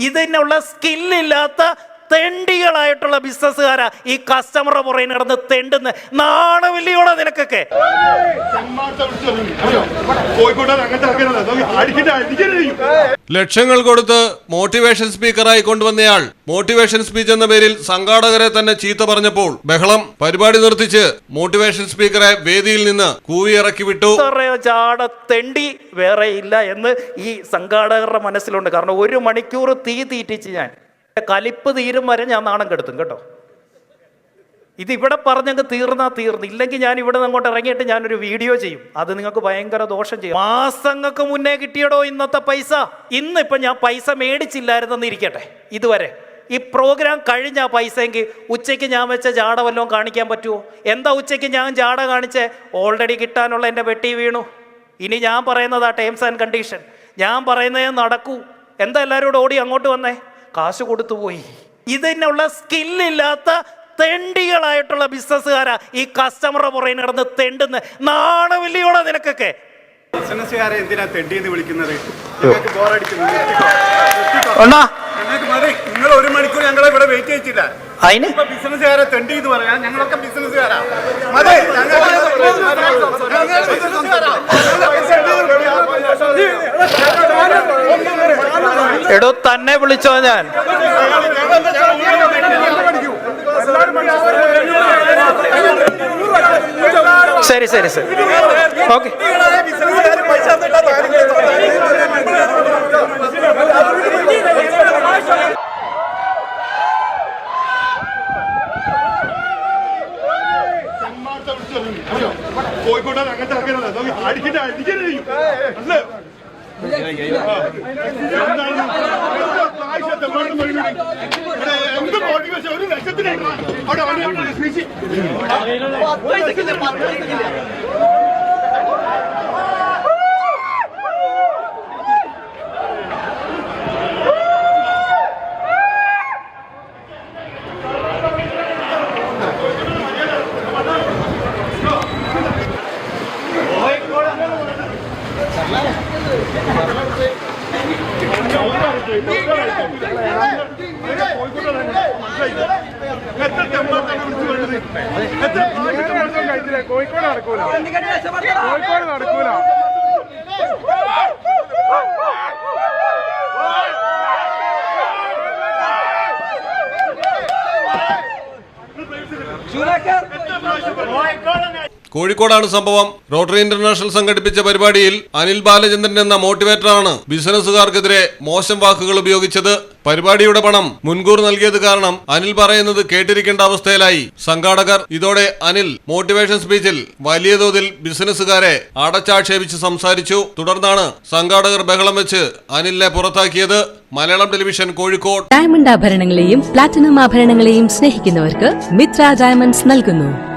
ഇതിനുള്ള സ്കില്ലില്ലാത്ത തെണ്ടികളായിട്ടുള്ള ബിസിനസ്സുകാരാ ഈ കസ്റ്റമറുടെ പുറകെ നടന്ന് തെണ്ടുന്ന നാണമില്ലയോടെ നിനക്കൊക്കെ? ലക്ഷങ്ങൾ കൊടുത്ത് മോട്ടിവേഷൻ സ്പീക്കറായി കൊണ്ടുവന്നയാൾ. മോട്ടിവേഷൻ സ്പീച്ച് എന്ന പേരിൽ സംഘാടകരെ തന്നെ ചീത്ത പറഞ്ഞപ്പോൾ ബഹളം പരിപാടി നിർത്തിച്ച് മോട്ടിവേഷൻ സ്പീക്കറെ വേദിയിൽ നിന്ന് കൂവിയിറക്കി വിട്ടു. ചാട തെണ്ടി വേറെ ഇല്ല എന്ന് ഈ സംഘാടകരുടെ മനസ്സിലുണ്ട്. കാരണം ഒരു മണിക്കൂർ തീ തീറ്റിച്ച് ഞാൻ. കലിപ്പ് തീരും വരെ ഞാൻ നാണം കെടുത്തും കേട്ടോ. ഇത് ഇവിടെ പറഞ്ഞങ്ങ് തീർന്നാ തീർന്നു. ഇല്ലെങ്കിൽ ഞാൻ ഇവിടെ നിന്ന് അങ്ങോട്ട് ഇറങ്ങിയിട്ട് ഞാനൊരു വീഡിയോ ചെയ്യും. അത് നിങ്ങൾക്ക് ഭയങ്കര ദോഷം ചെയ്യും. മാസങ്ങൾക്ക് മുന്നേ കിട്ടിയടോ ഇന്നത്തെ പൈസ? ഇന്ന് ഇപ്പം ഞാൻ പൈസ മേടിച്ചില്ലായിരുന്നെന്ന് ഇരിക്കട്ടെ ഇതുവരെ. ഈ പ്രോഗ്രാം കഴിഞ്ഞ പൈസയെങ്കിൽ ഉച്ചയ്ക്ക് ഞാൻ വെച്ച ജാട വല്ലതും കാണിക്കാൻ പറ്റുമോ എന്താ ഉച്ചയ്ക്ക് ഞാൻ ജാട കാണിച്ച്? ഓൾറെഡി കിട്ടാനുള്ള എന്റെ വെട്ടി വീണു. ഇനി ഞാൻ പറയുന്നതാ ടേംസ് ആൻഡ് കണ്ടീഷൻ ഞാൻ പറയുന്നതേ നടക്കൂ. എന്താ എല്ലാവരും ഓടി അങ്ങോട്ട് വന്നേ? കാശ് കൊടുത്തു പോയി. ഇതിനുള്ള സ്കില്ലില്ലാത്ത തെണ്ടികളായിട്ടുള്ള ബിസിനസ്സുകാരാ ഈ കസ്റ്റമറുടെ പുറകെ നടന്ന് തെണ്ടുന്ന. നാണമില്ലയോടെ നിനക്കൊക്കെ? ബിസിനസ്സുകാരെ എന്തിനാ തെണ്ടിയെന്ന് വിളിക്കുന്നത്? നിങ്ങൾ ഒരു മണിക്കൂർ ഞങ്ങളെ ഇവിടെ വെയിറ്റ് ചെയ്യിച്ചില്ല അതിന് ഇപ്പൊ ബിസിനസ്സുകാരെ തെണ്ടി എന്ന് ഞങ്ങളൊക്കെ ബിസിനസ്സുകാരാ. മതി. ഞങ്ങൾ എടോ തന്നെ വിളിച്ചോ ഞാൻ. ശരി ശരി ശരി. ഓക്കെ. കോഴിക്കോട്ടാണ് അങ്ങനത്തെ അടിക്കട്ടെ അടിക്കട്ടെ ചെയ്യും അല്ലേ ആ. എന്താണ്? എന്താ ആയിഷ തെമ്മാടിന് മറുപടി? ഇവിടെ എന്ത് മോട്ടിവേഷൻ ഒരു ലക്ഷത്തിന് അവിടെ അവിടെ സ്പീച്ച് എത്ര തെമ്മാട്ടാണ് കോഴിക്കോട് നടക്കൂല കോഴിക്കോട് നടക്കൂല കോഴിക്കോടാണ് സംഭവം. റോട്ടറി ഇന്റർനാഷണൽ സംഘടിപ്പിച്ച പരിപാടിയിൽ അനിൽ ബാലചന്ദ്രൻ എന്ന മോട്ടിവേറ്ററാണ് ബിസിനസ്സുകാർക്കെതിരെ മോശം വാക്കുകൾ ഉപയോഗിച്ചത്. പരിപാടിയുടെ പണം മുൻകൂർ നൽകിയത് കാരണം അനിൽ പറയുന്നത് കേട്ടിരിക്കേണ്ട അവസ്ഥയിലായി. സംഘാടകർ ഇതോടെ അനിൽ മോട്ടിവേഷൻ സ്പീച്ചിൽ വലിയ തോതിൽ ബിസിനസ്സുകാരെ അടച്ചാക്ഷേപിച്ച് സംസാരിച്ചു. തുടർന്നാണ് സംഘാടകർ ബഹളം വെച്ച് അനിലിനെ പുറത്താക്കിയത്. മലയാളം ടെലിവിഷൻ കോഴിക്കോട്. ഡയമണ്ട് ആഭരണങ്ങളെയും പ്ലാറ്റിനം ആഭരണങ്ങളെയും സ്നേഹിക്കുന്നവർക്ക് മിത്ര ഡയമണ്ട്സ് നൽകുന്നു.